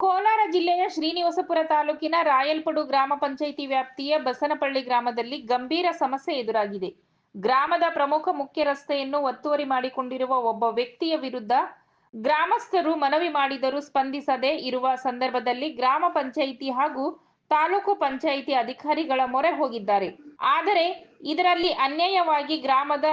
ಕೋಲಾರ ಜಿಲ್ಲೆಯ ಶ್ರೀನಿವಾಸಪುರ ತಾಲೂಕಿನ ರಾಯಲ್ಪಡು ಗ್ರಾಮ ಪಂಚಾಯಿತಿ ವ್ಯಾಪ್ತಿಯ ಬಸನಪಳ್ಳಿ ಗ್ರಾಮದಲ್ಲಿ ಗಂಭೀರ ಸಮಸ್ಯೆ ಎದುರಾಗಿದೆ. ಗ್ರಾಮದ ಪ್ರಮುಖ ಮುಖ್ಯ ರಸ್ತೆಯನ್ನು ಒತ್ತುವರಿ ಮಾಡಿಕೊಂಡಿರುವ ಒಬ್ಬ ವ್ಯಕ್ತಿಯ ವಿರುದ್ಧ ಗ್ರಾಮಸ್ಥರು ಮನವಿ ಮಾಡಿದರೂ ಸ್ಪಂದಿಸದೆ ಇರುವ ಸಂದರ್ಭದಲ್ಲಿ ಗ್ರಾಮ ಪಂಚಾಯಿತಿ ಹಾಗೂ ತಾಲೂಕು ಪಂಚಾಯಿತಿ ಅಧಿಕಾರಿಗಳ ಮೊರೆ ಹೋಗಿದ್ದಾರೆ. ಆದರೆ ಇದರಲ್ಲಿ ಅನ್ಯಾಯವಾಗಿ ಗ್ರಾಮದ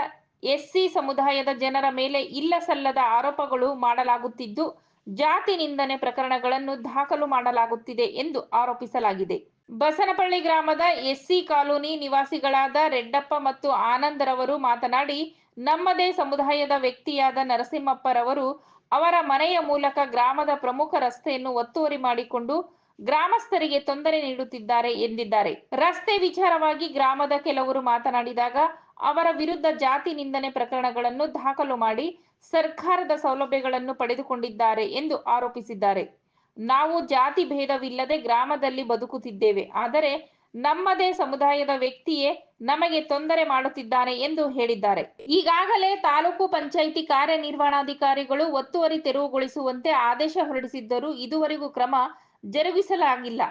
ಎಸ್ಸಿ ಸಮುದಾಯದ ಜನರ ಮೇಲೆ ಇಲ್ಲ ಸಲ್ಲದ ಆರೋಪಗಳು ಮಾಡಲಾಗುತ್ತಿದ್ದು ಜಾತಿ ನಿಂದನೆ ಪ್ರಕರಣಗಳನ್ನು ದಾಖಲು ಮಾಡಲಾಗುತ್ತಿದೆ ಎಂದು ಆರೋಪಿಸಲಾಗಿದೆ. ಬಸನಪಳ್ಳಿ ಗ್ರಾಮದ ಎಸ್ಸಿ ಕಾಲೋನಿ ನಿವಾಸಿಗಳಾದ ರೆಡ್ಡಪ್ಪ ಮತ್ತು ಆನಂದರವರು ಮಾತನಾಡಿ, ನಮ್ಮದೇ ಸಮುದಾಯದ ವ್ಯಕ್ತಿಯಾದ ನರಸಿಂಹಪ್ಪರವರು ಅವರ ಮನೆಯ ಮೂಲಕ ಗ್ರಾಮದ ಪ್ರಮುಖ ರಸ್ತೆಯನ್ನು ಒತ್ತುವರಿ ಮಾಡಿಕೊಂಡು ಗ್ರಾಮಸ್ಥರಿಗೆ ತೊಂದರೆ ನೀಡುತ್ತಿದ್ದಾರೆ ಎಂದಿದ್ದಾರೆ. ರಸ್ತೆ ವಿಚಾರವಾಗಿ ಗ್ರಾಮದ ಕೆಲವರು ಮಾತನಾಡಿದಾಗ, ಅವರ ವಿರುದ್ಧ ಜಾತಿ ನಿಂದನೆ ಪ್ರಕರಣಗಳನ್ನು ದಾಖಲು ಮಾಡಿ ಸರ್ಕಾರದ ಸೌಲಭ್ಯಗಳನ್ನು ಪಡೆದುಕೊಂಡಿದ್ದಾರೆ ಎಂದು ಆರೋಪಿಸಿದ್ದಾರೆ. ನಾವು ಜಾತಿ ಭೇದವಿಲ್ಲದೆ ಗ್ರಾಮದಲ್ಲಿ ಬದುಕುತ್ತಿದ್ದೇವೆ. ಆದರೆ ನಮ್ಮದೇ ಸಮುದಾಯದ ವ್ಯಕ್ತಿಯೇ ನಮಗೆ ತೊಂದರೆ ಮಾಡುತ್ತಿದ್ದಾನೆ ಎಂದು ಹೇಳಿದ್ದಾರೆ. ಈಗಾಗಲೇ ತಾಲೂಕು ಪಂಚಾಯಿತಿ ಕಾರ್ಯನಿರ್ವಹಣಾಧಿಕಾರಿಗಳು ಒತ್ತುವರಿ ತೆರವುಗೊಳಿಸುವಂತೆ ಆದೇಶ ಹೊರಡಿಸಿದ್ದರೂ ಇದುವರೆಗೂ ಕ್ರಮ ಜರುಗಿಸಲಾಗಿಲ್ಲ.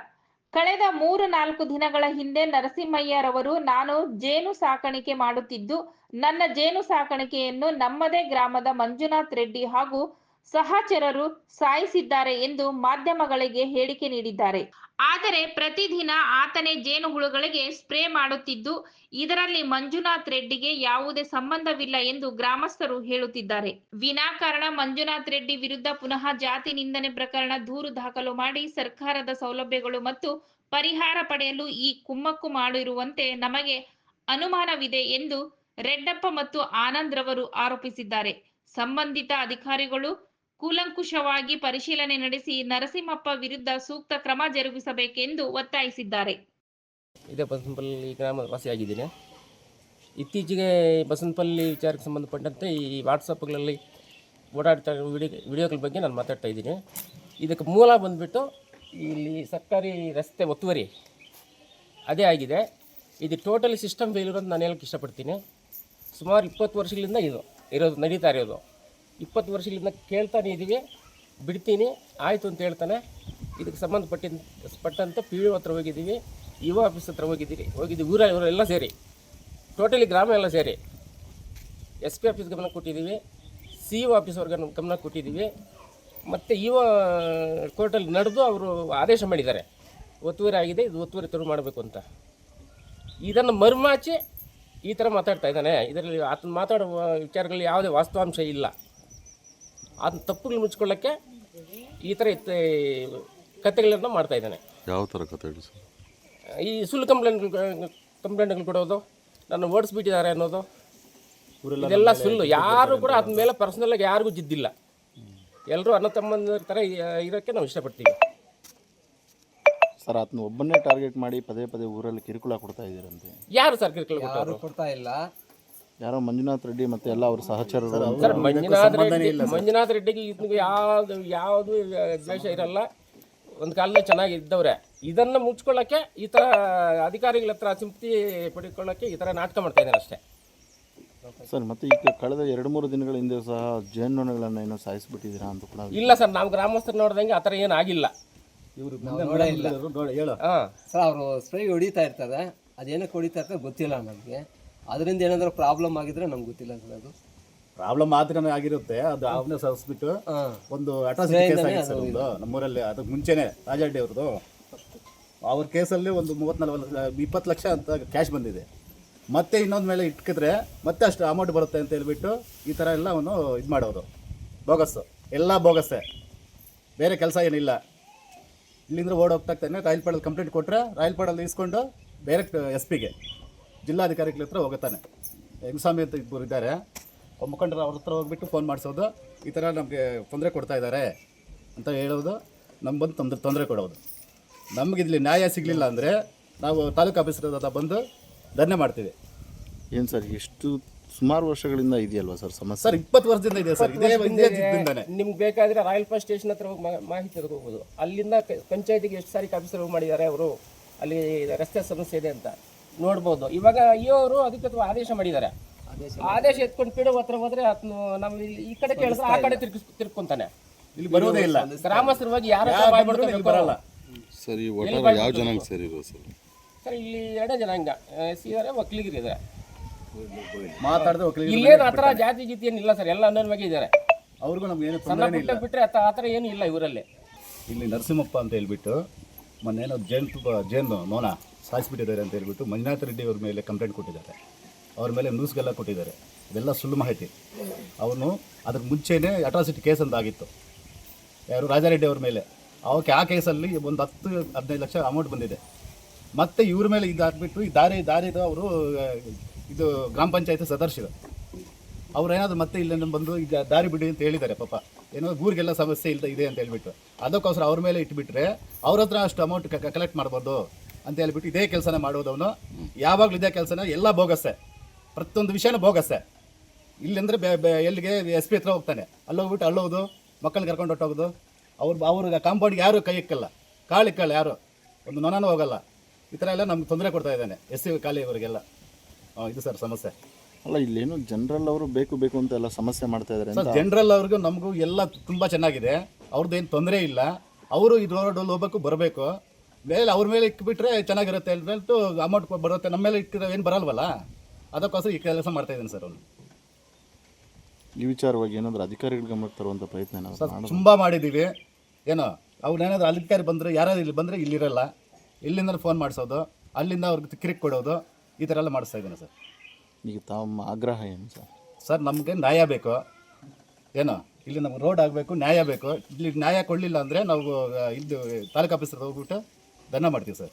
ಕಳೆದ ಮೂರು ನಾಲ್ಕು ದಿನಗಳ ಹಿಂದೆ ನರಸಿಂಹಯ್ಯರವರು, ನಾನು ಜೇನು ಸಾಕಾಣಿಕೆ ಮಾಡುತ್ತಿದ್ದು, ನನ್ನ ಜೇನು ಸಾಕಾಣಿಕೆಯನ್ನು ನಮ್ಮದೇ ಗ್ರಾಮದ ಮಂಜುನಾಥ್ ರೆಡ್ಡಿ ಹಾಗೂ ಸಹಚರರು ಸಾಯಿಸಿದ್ದಾರೆ ಎಂದು ಮಾಧ್ಯಮಗಳಿಗೆ ಹೇಳಿಕೆ ನೀಡಿದ್ದಾರೆ. ಆದರೆ ಪ್ರತಿದಿನ ಆತನೇ ಜೇನುಹುಳುಗಳಿಗೆ ಸ್ಪ್ರೇ ಮಾಡುತ್ತಿದ್ದು, ಇದರಲ್ಲಿ ಮಂಜುನಾಥ್ ರೆಡ್ಡಿಗೆ ಯಾವುದೇ ಸಂಬಂಧವಿಲ್ಲ ಎಂದು ಗ್ರಾಮಸ್ಥರು ಹೇಳುತ್ತಿದ್ದಾರೆ. ವಿನಾಕಾರಣ ಮಂಜುನಾಥ್ ರೆಡ್ಡಿ ವಿರುದ್ಧ ಪುನಃ ಜಾತಿ ನಿಂದನೆ ಪ್ರಕರಣ ದೂರು ದಾಖಲು ಮಾಡಿ ಸರ್ಕಾರದ ಸೌಲಭ್ಯಗಳು ಮತ್ತು ಪರಿಹಾರ ಪಡೆಯಲು ಈ ಕುಮ್ಮಕ್ಕು ಮಾಡಿರುವಂತೆ ನಮಗೆ ಅನುಮಾನವಿದೆ ಎಂದು ರೆಡ್ಡಪ್ಪ ಮತ್ತು ಆನಂದ್ ರವರು ಆರೋಪಿಸಿದ್ದಾರೆ. ಸಂಬಂಧಿತ ಅಧಿಕಾರಿಗಳು ಕೂಲಂಕುಷವಾಗಿ ಪರಿಶೀಲನೆ ನಡೆಸಿ ನರಸಿಂಹಪ್ಪ ವಿರುದ್ಧ ಸೂಕ್ತ ಕ್ರಮ ಜರುಗಿಸಬೇಕೆಂದು ಒತ್ತಾಯಿಸಿದ್ದಾರೆ. ಇದೇ ಬಸವನಪಲ್ಲಿ ಗ್ರಾಮದ ಇತ್ತೀಚೆಗೆ ಬಸವನಪಲ್ಲಿ ವಿಚಾರಕ್ಕೆ ಸಂಬಂಧಪಟ್ಟಂತೆ ಈ ವಾಟ್ಸಪ್ಗಳಲ್ಲಿ ಓಡಾಡ್ತಾ ವಿಡಿಯೋ ವಿಡಿಯೋಗಳ ಬಗ್ಗೆ ನಾನು ಮಾತಾಡ್ತಾ ಇದ್ದೀನಿ. ಇದಕ್ಕೆ ಮೂಲ ಬಂದುಬಿಟ್ಟು ಇಲ್ಲಿ ಸರ್ಕಾರಿ ರಸ್ತೆ ಒತ್ತುವರಿ ಅದೇ ಆಗಿದೆ. ಇದು ಟೋಟಲಿ ಸಿಸ್ಟಮ್ ಫೇಲ್ಯೂರ್ ಅಂತ ನಾನು ಹೇಳಕ್ಕೆ ಇಷ್ಟಪಡ್ತೀನಿ. ಸುಮಾರು ಇಪ್ಪತ್ತು ವರ್ಷಗಳಿಂದ ಇದು, ಇರೋದು, ನಡೀತಾ ಇರೋದು. ಇಪ್ಪತ್ತು ವರ್ಷಗಳಿಂದ ಕೇಳ್ತಾನೆ ಇದ್ದೀವಿ ಬಿಡ್ತೀನಿ, ಆಯಿತು ಅಂತ ಹೇಳ್ತಾನೆ. ಇದಕ್ಕೆ ಸಂಬಂಧಪಟ್ಟಿನ, ಪಟ್ಟಂತ ಪಿ ಯು ಹತ್ರ ಹೋಗಿದ್ದೀವಿ. ಯುವ ಆಫೀಸ್ ಹತ್ರ ಹೋಗಿದ್ದೀರಿ. ಹೋಗಿದ್ದೀವಿ. ಊರ ಇವರೆಲ್ಲ ಸೇರಿ. ಟೋಟಲಿ ಗ್ರಾಮ ಎಲ್ಲ ಸೇರಿ. ಎಸ್ ಪಿ ಆಫೀಸ್ ಗಮನ ಕೊಟ್ಟಿದ್ದೀವಿ. ಸಿ ಇ ಆಫೀಸ್ವರೆಗೆ ಗಮನ ಕೊಟ್ಟಿದ್ದೀವಿ. ಮತ್ತು ಇವ ಕೋರ್ಟಲ್ಲಿ ನಡೆದು ಅವರು ಆದೇಶ ಮಾಡಿದ್ದಾರೆ. ಒತ್ತುವರಿ ಆಗಿದೆ. ಇದು ಒತ್ತುವರಿ ತೆರವು ಮಾಡಬೇಕು ಅಂತ. ಇದನ್ನು ಮರುಮಾಚಿ ಈ ಥರ ಮಾತಾಡ್ತಾ ಇದ್ದಾನೆ. ಇದರಲ್ಲಿ ಆತನ ಮಾತಾಡುವ ವಿಚಾರಗಳಲ್ಲಿ ಯಾವುದೇ ವಾಸ್ತವಾಂಶ ಇಲ್ಲ. ಆತನ ತಪ್ಪುಗಳು ಮುಚ್ಕೊಳ್ಳೋಕ್ಕೆ ಈ ಥರ ಇತ್ತ ಕಥೆಗಳನ್ನು ಮಾಡ್ತಾ ಇದ್ದಾನೆ. ಯಾವ ಥರ ಕತೆ ಹೇಳಿ ಸರ್? ಈ ಸುಳ್ಳು ಕಂಪ್ಲೇಂಟ್ಗಳು ಕಂಪ್ಲೇಂಟ್ಗಳು ಕೊಡೋದು ನನ್ನ ಓಡಿಸ್ಬಿಟ್ಟಿದ್ದಾರೆ ಅನ್ನೋದು. ಇದೆಲ್ಲ ಸುಳ್ಳು. ಯಾರು ಕೂಡ ಅದ್ರ ಮೇಲೆ ಪರ್ಸ್ನಲಾಗಿ ಯಾರಿಗೂ ಜಿದ್ದಿಲ್ಲ. ಎಲ್ಲರೂ ಅಣ್ಣ ತಮ್ಮಂದಿರ ಥರ ಇರೋಕ್ಕೆ ನಾವು ಇಷ್ಟಪಡ್ತೀವಿ. ಸರ್ ಆತನ ಒಬ್ಬನ್ನೇ ಟಾರ್ಗೆಟ್ ಮಾಡಿ ಪದೇ ಪದೇ ಊರಲ್ಲಿ ಕಿರುಕುಳ ಕೊಡ್ತಾ ಇದ್ದೀರಂತೆ. ಯಾರು ಸರ್ ಕಿರುಕುಳ ಕೊಡ್ತಾ ಇಲ್ಲ. ಯಾರೋ ಮಂಜುನಾಥ್ ರೆಡ್ಡಿ ಮತ್ತೆ ಎಲ್ಲ ಅವ್ರ ಸಹಚರರು ಅಂತ. ಸರ್ ಮಂಜುನಾಥ್ ರೆಡ್ಡಿ ಮಂಜುನಾಥ್ ರೆಡ್ಡಿಗೆ ಇದಕ್ಕೆ ಯಾವ್ದು ಯಾವುದು ದ್ವೇಷ ಇರಲ್ಲ. ಒಂದು ಕಾಲದಲ್ಲಿ ಚೆನ್ನಾಗಿ ಇದ್ದವ್ರೆ. ಇದನ್ನು ಮುಚ್ಕೊಳ್ಳೋಕ್ಕೆ ಈ ಥರ ಅಧಿಕಾರಿಗಳ ಹತ್ರ ಅಸಿಂಪ್ತಿ ಪಡ್ಕೊಳ್ಳೋಕ್ಕೆ ಈ ಥರ ನಾಟಕ ಮಾಡ್ತಾ ಇದ್ದಾರೆ ಅಷ್ಟೇ. ಸರ್ ಮತ್ತೆ ಈಗ ಕಳೆದ ಎರಡು ಮೂರು ದಿನಗಳ ಹಿಂದೆ ಸಹ ಜೇನುನೊಣಗಳನ್ನು ಏನೋ ಸಾಯಿಸ್ಬಿಟ್ಟಿದ್ದೀರಾ ಅಂತ ಕೂಡ ಇಲ್ಲ ಸರ್ ನಾವು ಗ್ರಾಮಸ್ಥರು ನೋಡ್ದಂಗೆ ಆ ಥರ ಏನು ಆಗಿಲ್ಲ. ಹೇಳು. ಇಲ್ಲ ಹಾಂ. ಸರ್ ಅವರು ಸ್ಪ್ರೇ ಹೊಡಿತಾ ಇರ್ತಾರೆ ಅದೇನಕ್ಕೆ ಹೊಡಿತಾ ಇರ್ತದೆ ಗೊತ್ತಿಲ್ಲ ನಮಗೆ. ಅದರಿಂದ ಏನಾದರೂ ಪ್ರಾಬ್ಲಮ್ ಆಗಿದ್ರೆ ನಮ್ಗೆ ಗೊತ್ತಿಲ್ಲ ಸರ್ ಅದು ಪ್ರಾಬ್ಲಮ್ ಮಾತ್ರ ಆಗಿರುತ್ತೆ ಅದು ಅವನೇ ಸರಿಸ್ಬಿಟ್ಟು ಒಂದು ಅಟ್ರಾಸಿಟಿ ಕೇಸ್ ಆಗಿದೆ ಸರ್ ಒಂದು ನಮ್ಮೂರಲ್ಲಿ ಅದಕ್ಕೆ ಮುಂಚೆನೆ ರಾಜಾಡ್ಡಿ ಅವ್ರದ್ದು. ಅವ್ರ ಕೇಸಲ್ಲಿ ಒಂದು ಮೂವತ್ನಾಲ್ಕು ಇಪ್ಪತ್ತು ಲಕ್ಷ ಅಂತ ಕ್ಯಾಶ್ ಬಂದಿದೆ. ಮತ್ತೆ ಇನ್ನೊಂದು ಮೇಲೆ ಇಟ್ಕಿದ್ರೆ ಮತ್ತೆ ಅಷ್ಟು ಅಮೌಂಟ್ ಬರುತ್ತೆ ಅಂತ ಹೇಳ್ಬಿಟ್ಟು ಈ ಥರ ಎಲ್ಲ ಅವನು ಇದು ಮಾಡೋದು. ಬೋಗಸ್ಸು ಎಲ್ಲ ಬೋಗಸ್ಸೆ ಬೇರೆ ಕೆಲಸ ಏನಿಲ್ಲ. ಇಲ್ಲಿಂದ ಓಡ್ ಹೋಗ್ತಾ ರಾಯಲ್ ಪಾಡಲ್ಲಿ ಕಂಪ್ಲೇಂಟ್ ಕೊಟ್ಟರೆ ರಾಯಲ್ಪಾಡಲ್ಲಿ ಇಸ್ಕೊಂಡು ಡೈರೆಕ್ಟ್ ಎಸ್ ಪಿಗೆ ಜಿಲ್ಲಾಧಿಕಾರಿಗಳ ಹತ್ರ ಹೋಗುತ್ತಾನೆ. ಹೆಂಗಸ್ವಾಮಿ ಅಂತ ಇಬ್ಬರು ಇದ್ದಾರೆ ಒಬ್ಬ ಮುಖಂಡರು ಅವ್ರ ಹತ್ರ ಹೋಗ್ಬಿಟ್ಟು ಫೋನ್ ಮಾಡಿಸೋದು. ಈ ಥರ ನಮಗೆ ತೊಂದರೆ ಕೊಡ್ತಾ ಇದ್ದಾರೆ ಅಂತ ಹೇಳೋದು ನಮ್ಗೆ ಬಂದು ತೊಂದರೆ ತೊಂದರೆ ಕೊಡೋದು ನಮಗೆ ಇಲ್ಲಿ ನ್ಯಾಯ ಸಿಗಲಿಲ್ಲ ಅಂದರೆ ನಾವು ತಾಲೂಕು ಆಫೀಸರ್ ಹತ್ರ ಬಂದು ಧನ್ಯ ಮಾಡ್ತೀವಿ. ಏನು ಸರ್ ಎಷ್ಟು ಸುಮಾರು ವರ್ಷಗಳಿಂದ ಇದೆಯಲ್ವಾ ಸರ್ ಸಮಸ್ಯೆ? ಸರ್ ಇಪ್ಪತ್ತು ವರ್ಷದಿಂದ ಇದೆ ಸರ್. ಇದೇ ಇದೇ ನಿಮ್ಗೆ ಬೇಕಾದರೆ ರಾಯಲ್ ಪಾಸ್ ಸ್ಟೇಷನ್ ಹತ್ರ ಹೋಗಿ ಮಾ- ಮಾಹಿತಿ ತಗೋಬೋದು ಅಲ್ಲಿಂದ ಕ- ಪಂಚಾಯತಿಗೆ ಎಷ್ಟು ಸಾರಿ ಆಫೀಸರ್ ಹೋಗಿ ಮಾಡಿದ್ದಾರೆ ಅವರು. ಅಲ್ಲಿ ರಸ್ತೆ ಸಮಸ್ಯೆ ಇದೆ ಅಂತ. ನೋಡ್ಬೋದು. ಇವಾಗ ಇವರು ಅದಕ್ಕೆ ಅಥವಾ ಆದೇಶ ಮಾಡಿದ್ದಾರೆ. ಆದೇಶ ಎತ್ಕೊಂಡು ಪಿಡೋ ಹತ್ರ ಹೋದ್ರೆ ಆತನು ನಾವು ಇಲ್ಲಿ ಈ ಕಡೆ ಕೇಳಿದ್ರೆ ಆ ಕಡೆ ತಿರ್ಗಿಸ್ ತಿರ್ಕೊಂತಾನೆ ಇಲ್ಲಿ ಬರೋದೇ ಇಲ್ಲ. ಗ್ರಾಮಸ್ಥರ ಬಗ್ಗೆ ಯಾರ ಇಲ್ಲಿ ಬರಲ್ಲ. ಸರಿ ಒಟ್ಟಾರೆ ಯಾವ ಜನಾಂಗ ಸೇರಿರೋ ಸರ್? ಸರ್ ಇಲ್ಲಿ ಎರಡೇ ಜನಾಂಗ. ಎಸ್ ಸಿ ಇದಾರೆ ಒಕ್ಕಲಿಗರು ಇದ್ದಾರೆ ಮಾತಾಡಿದ್ರೆ ಒಕ್ಕಲಿಗರು ಇಲ್ಲೇನು ಆ ಥರ ಜಾತಿ ಗೀತಿ ಏನಿಲ್ಲ ಸರ್ ಎಲ್ಲ ಅನ್ನೋನ್ವಾಗಿ ಇದ್ದಾರೆ. ಅವ್ರಿಗೂ ನಮ್ಗೆ ಏನು ಸಣ್ಣ ತೊಂದರೆ ಪುಟ್ಟ ಬಿಟ್ಟರೆ ಆ ಥರ ಏನು ಇಲ್ಲ ಇವರಲ್ಲಿ. ಇಲ್ಲಿ ನರಸಿಂಹಪ್ಪ ಅಂತ ಹೇಳ್ಬಿಟ್ಟು ಮೊನ್ನೇನೋ ಜೇನು ತುಪ್ಪ ಜೇನು ನೋನ? ಸಾಯಿಸ್ಬಿಟ್ಟಿದ್ದಾರೆ ಅಂತ ಹೇಳ್ಬಿಟ್ಟು ಮಂಜುನಾಥ ರೆಡ್ಡಿ ಅವ್ರ ಮೇಲೆ ಕಂಪ್ಲೇಂಟ್ ಕೊಟ್ಟಿದ್ದಾರೆ. ಅವ್ರ ಮೇಲೆ ನ್ಯೂಸ್ಗೆಲ್ಲ ಕೊಟ್ಟಿದ್ದಾರೆ. ಇದೆಲ್ಲ ಸುಳ್ಳು ಮಾಹಿತಿ. ಅವನು ಅದ್ರ ಮುಂಚೆನೇ ಅಟ್ರಾಸಿಟಿ ಕೇಸ್ ಅಂತ ಆಗಿತ್ತು. ಯಾರು ರಾಜಾರೆಡ್ಡಿ ಅವ್ರ ಮೇಲೆ. ಅವಕ್ಕೆ ಆ ಕೇಸಲ್ಲಿ ಒಂದು ಹತ್ತು, ಹದಿನೈದು ಲಕ್ಷ ಅಮೌಂಟ್ ಬಂದಿದೆ. ಮತ್ತೆ ಇವ್ರ ಮೇಲೆ ಇದು ಹಾಕ್ಬಿಟ್ಟು ಈ ದಾರಿ, ದಾರಿದು ಅವರು, ಇದು ಗ್ರಾಮ ಪಂಚಾಯತ್ ಸದಸ್ಯರು. ಅವ್ರೇನಾದ್ರು ಮತ್ತೆ ಇಲ್ಲಿಂದ ಬಂದು ಈಗ ದಾರಿ ಬಿಡಿ ಅಂತ ಹೇಳಿದ್ದಾರೆ ಪಾಪ. ಏನೋ ಊರಿಗೆಲ್ಲ ಸಮಸ್ಯೆ ಇಲ್ಲ ಇದೆ ಅಂತ ಹೇಳಿಬಿಟ್ಟು. ಅದಕ್ಕೋಸ್ಕರ ಅವ್ರ ಮೇಲೆ ಇಟ್ಬಿಟ್ರೆ ಅವ್ರ ಹತ್ರ ಅಷ್ಟು ಅಮೌಂಟ್ ಕಲೆಕ್ಟ್ ಮಾಡ್ಬೋದು. ಅಂತ ಹೇಳ್ಬಿಟ್ಟು ಇದೇ ಕೆಲಸನ ಮಾಡೋದವನು ಯಾವಾಗಲೂ ಇದೇ ಕೆಲಸನ ಎಲ್ಲ ಬೋಗಸ್ಸೆ. ಪ್ರತಿಯೊಂದು ವಿಷಯನೂ ಬೋಗಸ್ಸೆ. ಇಲ್ಲಂದ್ರೆ ಬೆ- ಬೆ- ಎಲ್ಲಿಗೆ ಎಸ್ ಪಿ ಹತ್ರ ಹೋಗ್ತಾನೆ. ಅಲ್ಲಿ ಹೋಗ್ಬಿಟ್ಟು ಅಲ್ಲೋದು ಮಕ್ಕಳನ್ನ ಕರ್ಕೊಂಡು ಹೊಟ್ಟೋಗೋದು ಅವ್ರು ಅವ್ರ ಕಾಂಪೌಂಡ್ಗೆ ಯಾರು ಕೈ ಇಕ್ಕಲ್ಲ. ಕಾಳು ಇಕ್ಕಲ್ಲ ಯಾರು. ಒಂದು ನೊನನೂ ಹೋಗಲ್ಲ. ಈ ಥರ ಎಲ್ಲ ನಮ್ಗೆ ತೊಂದರೆ ಕೊಡ್ತಾ ಇದ್ದಾನೆ ಎಸ್ ಸಿ ಖಾಲಿಯವರಿಗೆಲ್ಲ ಇದು ಸರ್ ಸಮಸ್ಯೆ. ಅಲ್ಲ ಇಲ್ಲೇನು ಜನರಲ್ ಅವರು ಬೇಕು ಬೇಕು ಅಂತ ಎಲ್ಲ ಸಮಸ್ಯೆ ಮಾಡ್ತಾ ಇದ್ದಾರೆ ಸರ್ ಜನರಲ್ ಅವ್ರಿಗೂ ನಮಗೂ ಎಲ್ಲ ತುಂಬ ಚೆನ್ನಾಗಿದೆ. ಅವ್ರದ್ದು ಏನು ತೊಂದರೆ ಇಲ್ಲ. ಅವರು ಈ ರೋಡಲ್ಲಿ ಹೋಗ್ಬೇಕು ಬರಬೇಕು. ಮೇಲೆ ಅವ್ರ ಮೇಲೆ ಇಕ್ಬಿಟ್ರೆ ಚೆನ್ನಾಗಿರುತ್ತೆ ಹೇಳ್ಬಿಟ್ಟು ಅಮೌಂಟ್ ಬರುತ್ತೆ. ನಮ್ಮ ಮೇಲೆ ಇಟ್ಟಿರೋ ಏನು ಬರಲ್ವಲ್ಲ? ಅದಕ್ಕೋಸ್ಕರ ಈ ಕೆಲಸ ಮಾಡ್ತಾ ಇದ್ದೀನಿ ಸರ್ ಅವನು. ಈ ವಿಚಾರವಾಗಿ ಏನಾದರೂ ಅಧಿಕಾರಿಗಳ ಗಮನಕ್ಕೆ ತರುವಂಥ ಪ್ರಯತ್ನ ಏನಾದರೂ ಸರ್ ಮಾಡೋದು ತುಂಬ ಮಾಡಿದ್ದೀವಿ ಏನೋ ಅವ್ರೇನಾದ್ರು ಅಧಿಕಾರಿ ಬಂದರೆ ಯಾರಾದ್ರು ಇಲ್ಲಿ ಬಂದರೆ ಇಲ್ಲಿರಲ್ಲ. ಇಲ್ಲಿಂದ ಫೋನ್ ಮಾಡಿಸೋದು ಅಲ್ಲಿಂದ ಅವ್ರಿಗೆ ಕಿರಿಕ್ ಕೊಡೋದು ಈ ಥರ ಎಲ್ಲ ಮಾಡಿಸ್ತಾ ಇದ್ದೀನಿ ಸರ್. ಈಗ ತಮ್ಮ ಆಗ್ರಹ ಏನು ಸರ್? ಸರ್ ನಮಗೆ ನ್ಯಾಯ ಬೇಕು. ಏನೋ ಇಲ್ಲಿ ನಮ್ಗೆ ರೋಡ್ ಆಗಬೇಕು ನ್ಯಾಯ ಬೇಕು. ಇಲ್ಲಿ ನ್ಯಾಯ ಕೊಡಲಿಲ್ಲ ಅಂದರೆ ನಾವು ಆ, ಇದು ತಾಲೂಕು ಆಫೀಸರ್ ಹೋಗ್ಬಿಟ್ಟು ಧರ್ನ ಮಾಡ್ತೀವಿ ಸರ್.